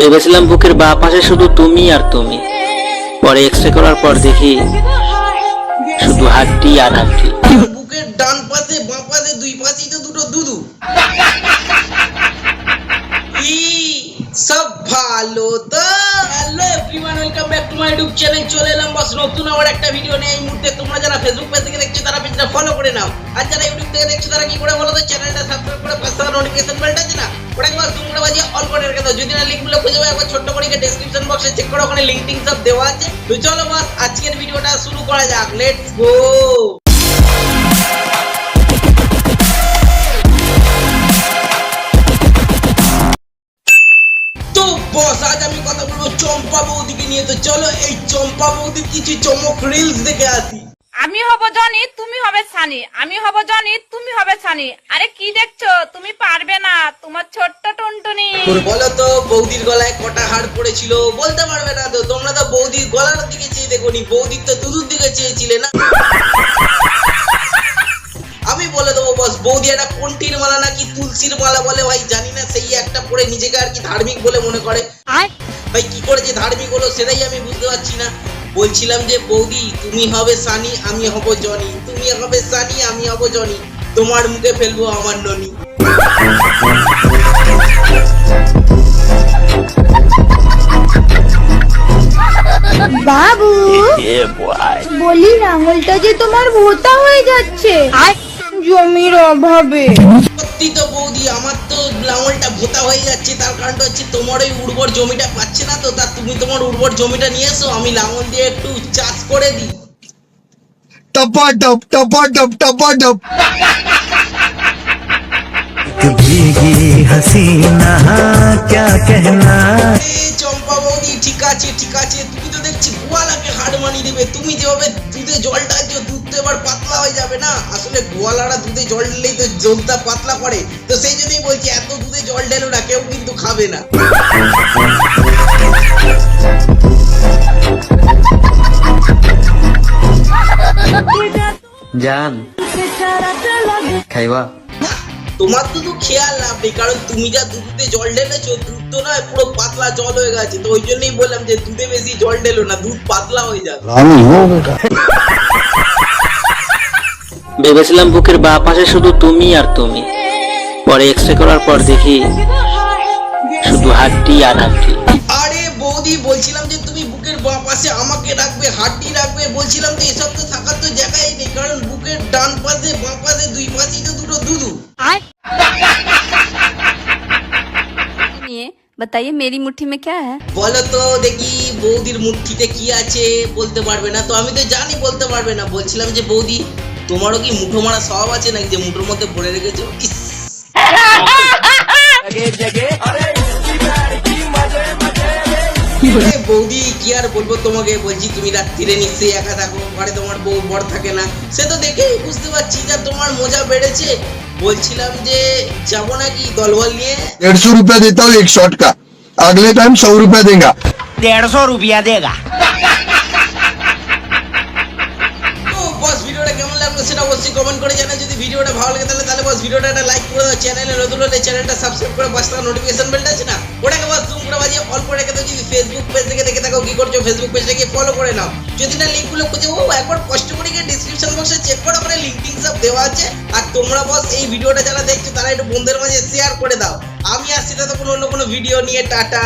ভেবেছিলাম বুকের বা পাশে শুধু তুমি আর তুমি। পরে এক্স রে করার পর দেখি শুধু হাড্ডি আর হাড্ডি বুকের ডান পাশে, বাঁ পাশে, দুই পাশেই তো দুটো দুদু। সব ভালো তো? মাই ইউটিউব চ্যানেল চলে এলাম। বস, নতুন আমার একটা ভিডিও নিয়ে এই মুহূর্তে তোমরা যারা ফেসবুক পেজ থেকে দেখছ, তারা পেজটা ফলো করে নাও। আর যারা ইউটিউব থেকে দেখছ, তারা কি করে বলো তো চ্যানেলটা সাবস্ক্রাইব করে পাশে থাকা নোটিফিকেশন বেলটা আছে না? ওটাকে একবার তোমরা বাজিয়ে অল করে রেখে দাও। যদি না লিঙ্কগুলো খুঁজে পাও, একবার ছোট্ট করে ডেসক্রিপশন বক্সে চেক করো, ওখানে লিঙ্ক টিঙ্ক সব দেওয়া আছে। তো চলো বাস, আজকের ভিডিওটা শুরু করা যাক। লেটস গো নিয়ে তো চলো এই চম্পা বৌদির কিছু চমক রিলস দেখে আসি। আমি হব জনি তুমি হবে সানি। আমি হব জনি তুমি হবে সানি। আরে কি দেখছ? তুমি পারবে না তোমার ছোট্ট টুনটুনি। বলো তো বৌদির গলায় কটা হাড় পড়েছিল? বলতে পারবে না তো তোমরা তো বৌদির গলার দিকে চেয়ে দেখোনি বৌদির তো দুধুর দিকে চেয়েছিলে না। আমি বলে দেবো বস বৌদি একটা কন্টির মালা নাকি তুলসীর মালা বলে ভাই জানি না সেই একটা পরে নিজেকে আর কি ধার্মিক বলে মনে করে। ভাই কি করে যে ধার্মিক হলো সেটাই আমি বুঝতে পারছি না। বলছিলাম যে বৌদি তুমি হবে সানি আমি হব জনি। তুমি হবে সানি আমি হব জনি। তোমার মুখে ফেলব আমার ননি। বাবু বলি লাঙলটা যে তোমার ভোতা হয়ে যাচ্ছে। জমির অভাবে। সত্যি তো আমার তো লাঙলটা ভোতা হয়ে যাচ্ছে তার কারণটা হচ্ছে তোমার ওই উর্বর জমিটা পাচ্ছে না তো তা তুমি তোমার উর্বর জমিটা নিয়ে এসো আমি লাঙল দিয়ে একটু চাষ করে দিই टपाटप टपाटप टपाटप भीगी हसीना क्या कहना এ চম্পা বৌদি, ঠিক আছে ঠিক আছে, তুমি তো দেখছি গোয়ালাকে হাড় মানিয়ে দেবে। তুমি যেভাবে দুধে জল ঢালছো, দুধ তো এবার পাতলা হয়ে যাবে না? আসলে গোয়ালারা দুধে জল ঢেলেই তো জলটা পাতলা করে। তো সেই জন্যই বলছি, এত দুধে জল ঢেলো না, কেউ কিন্তু খাবে না। জান, খাইবা? তোমার তো তো খেয়াল নেই কারণ তুমি যা দুধে জল ঢেলেছো দুধ তো নয় পুরো পাতলা জল হয়ে গেছে। তো ওই জন্যই বললাম যে দুধে বেশি জল ঢেলো না দুধ পাতলা হয়ে যাবে। ভেবেছিলাম বুকের বা পাশে শুধু তুমি আর তুমি। পরে এক্স রে করার পর দেখি শুধু হাড্ডি আর হাড্ডি। আরে বৌদি বলছিলাম যে তুমি বুকের বাঁ পাশে আমাকে রাখবে হাড্ডি রাখবে বলছিলাম যে এসব তো থাকার তো জায়গায় নেই কারণ বুকের ডান দুই পাশেই তো দুটো দুধু सुनिए बताइए मेरी मुट्ठी में क्या है বলো তো দেখি বৌদির মুঠিতে কি আছে বলতে পারবে না তো আমি তো জানি বলতে পারবে না বলছিলাম যে বৌদি তোমারও কি মুঠো মারা স্বভাব আছে নাকি যে মুঠোর মধ্যে ভরে রেখেছো বৌদি কি আর বলব তোমাকে? বলছি তুমি রাত্রিরে নিশ্চয়ই একা থাকো ঘরে তোমার বউ বর থাকে না। সে তো দেখেই বুঝতে পারছি যা তোমার মজা বেড়েছে। বলছিলাম যে যাব নাকি দলবল নিয়ে? দেড়শো রুপিয়া দিতে হবে এক শটকা। আগলে টাইম সৌ রুপিয়া দেগা দেড়শো রুপিয়া দেগা সেটা অবশ্যই কমেন্ট করে জানা যদি ভিডিওটা ভালো লাগে তাহলে তাহলে বস ভিডিওটা একটা লাইক করে দাও। চ্যানেলে নতুন হলে চ্যানেলটা সাবস্ক্রাইব করে বস নোটিফিকেশন বেলটা আছে না? ওটাকে বস জুম করে বাজিয়ে অল্প রেখে দাও। যদি ফেসবুক পেজ করছ ফেসবুক পেজটাকে ফলো করে নাও। যদি না লিঙ্কগুলো খুঁজে ও একবার কষ্ট করে গিয়ে ডিসক্রিপশন বক্সে চেক করো, ওখানে লিঙ্ক সব দেওয়া আছে। আর তোমরা বস, এই ভিডিওটা যারা দেখছ, তারা একটু বন্ধুদের মাঝে শেয়ার করে দাও। আমি আসছি কোনো অন্য কোনো ভিডিও নিয়ে, টাটা।